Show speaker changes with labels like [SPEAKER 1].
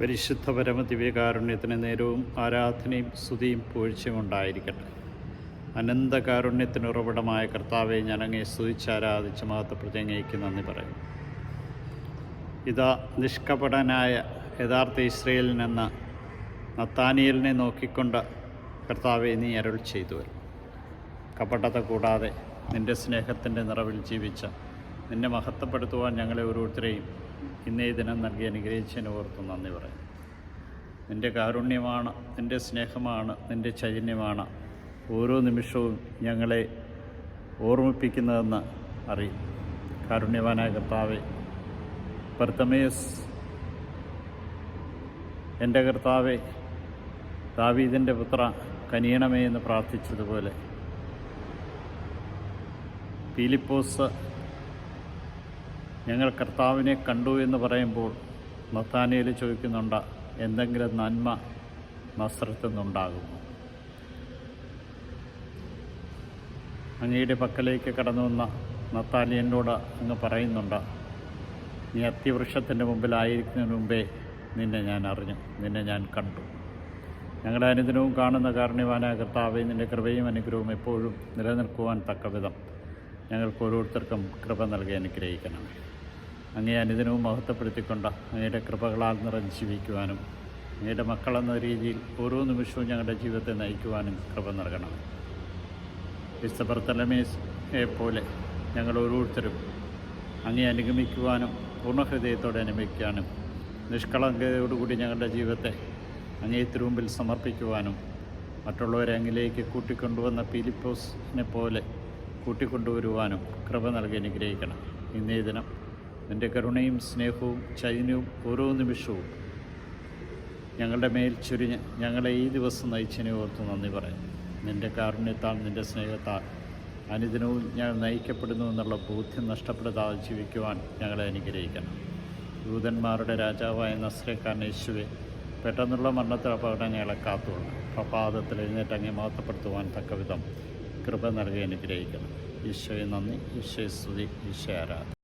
[SPEAKER 1] പരിശുദ്ധ പരമ ദിവ്യകാരുണ്യത്തിന് നേരവും ആരാധനയും സ്തുതിയും പൂഴ്ചയും ഉണ്ടായിരിക്കട്ടെ. അനന്ത അനന്തകാരുണ്യത്തിന് ഉറവിടമായ കർത്താവെ ഞാനങ്ങേ അങ്ങേ സ്തുതിച്ച് ആരാധിച്ച് മഹത്വപ്രതിജ്ഞയ്ക്ക് നന്ദി പറയും. ഇതാ നിഷ്കപടനായ യഥാർത്ഥ ഇസ്രയേലിനെന്ന നത്താനിയലിനെ നോക്കിക്കൊണ്ട് കർത്താവെ നീ അരുൾ ചെയ്തു വരും കപടത കൂടാതെ നിന്റെ സ്നേഹത്തിന്റെ നിറവിൽ ജീവിച്ച നിന്നെ മഹത്വപ്പെടുത്തുവാൻ ഞങ്ങളെ ഓരോരുത്തരെയും ഇന്നേ ദിനം നൽകി അനുഗ്രഹിച്ചതിന് ഓർത്ത് നന്ദി പറയും നിന്റെ കാരുണ്യമാണ് നിന്റെ സ്നേഹമാണ് നിന്റെ ചൈതന്യമാണ് ഓരോ നിമിഷവും ഞങ്ങളെ ഓർമ്മിപ്പിക്കുന്നതെന്ന് അറിയും. കാരുണ്യവാനായ കർത്താവെ പർത്തമേസ് എന്റെ കർത്താവെ ദാവീദിന്റെ പുത്ര കനിയണമേ എന്ന് പ്രാർത്ഥിച്ചതുപോലെ പീലിപ്പോസ് ഞങ്ങൾ കർത്താവിനെ കണ്ടു എന്ന് പറയുമ്പോൾ നത്താനയിൽ ചോദിക്കുന്നുണ്ട് എന്തെങ്കിലും നന്മ നസ്രത്തു നിന്നുണ്ടാകുമോ? അങ്ങയുടെ പക്കലേക്ക് കടന്നു വന്ന നത്താലിയനോട് അങ്ങ് പറയുന്നുണ്ട് നീ അത്യവൃക്ഷത്തിന്റെ മുമ്പിലായിരിക്കുന്നതിന് മുമ്പേ നിന്നെ ഞാൻ അറിഞ്ഞു നിന്നെ ഞാൻ കണ്ടു. ഞങ്ങളുടെ അനുദിനവും കാണുന്ന കാരണവാനായ കർത്താവെ നിന്റെ കൃപയും അനുഗ്രഹവും എപ്പോഴും നിലനിൽക്കുവാൻ തക്കവിധം ഞങ്ങൾക്ക് ഓരോരുത്തർക്കും കൃപ നൽകി അനുഗ്രഹിക്കണം അങ്ങേ അനുദിനവും മഹത്വപ്പെടുത്തിക്കൊണ്ട് അങ്ങയുടെ കൃപകളാൽ നിറഞ്ഞ് ജീവിക്കുവാനും അങ്ങയുടെ മക്കളെന്ന രീതിയിൽ ഓരോ നിമിഷവും ഞങ്ങളുടെ ജീവിതത്തെ നയിക്കുവാനും കൃപ നൽകണം. വിസ്തപർത്തലമേയെ പോലെ ഞങ്ങൾ ഓരോരുത്തരും അങ്ങേ അനുഗമിക്കുവാനും പൂർണഹൃദയത്തോടെ അനുഭവിക്കാനും നിഷ്കളങ്കതയോടുകൂടി ഞങ്ങളുടെ ജീവിതത്തെ അങ്ങേ തിരുമുമ്പിൽ സമർപ്പിക്കുവാനും മറ്റുള്ളവരെ അങ്ങിലേക്ക് കൂട്ടിക്കൊണ്ടുവന്ന പീലിപ്പോസിനെ പോലെ കൂട്ടിക്കൊണ്ടുവരുവാനും കൃപ നൽകി അനുഗ്രഹിക്കണം. ഇന്നേ ദിനം നിന്റെ കരുണയും സ്നേഹവും ചൈന്യവും ഓരോ നിമിഷവും ഞങ്ങളുടെ മേൽ ചുരിഞ്ഞ് ഞങ്ങളെ ഈ ദിവസം നയിച്ചതിനെ ഓർത്ത് നന്ദി പറയാം നിന്റെ കാരുണ്യത്താൽ നിന്റെ സ്നേഹത്താൽ അനുദിനവും ഞങ്ങൾ നയിക്കപ്പെടുന്നു എന്നുള്ള ബോധ്യം നഷ്ടപ്പെടുത്താതെ ജീവിക്കുവാൻ ഞങ്ങളെ അനുഗ്രഹിക്കണം. ദൂതന്മാരുടെ രാജാവായ നസ്രക്കാരൻ യേശുവെ പെട്ടെന്നുള്ള മരണത്തിൽ അപകടം ഞങ്ങളെ കാത്തുള്ളൂ പ്രഭാതത്തിൽ എഴുന്നേറ്റ് അങ്ങേ മഹത്വപ്പെടുത്തുവാൻ തക്കവിധം കൃപ നൽകി അനുഗ്രഹിക്കണം. ഈശോയെ നന്ദി ഈശോയെ സ്തുതി ഈശോ ആരാധന.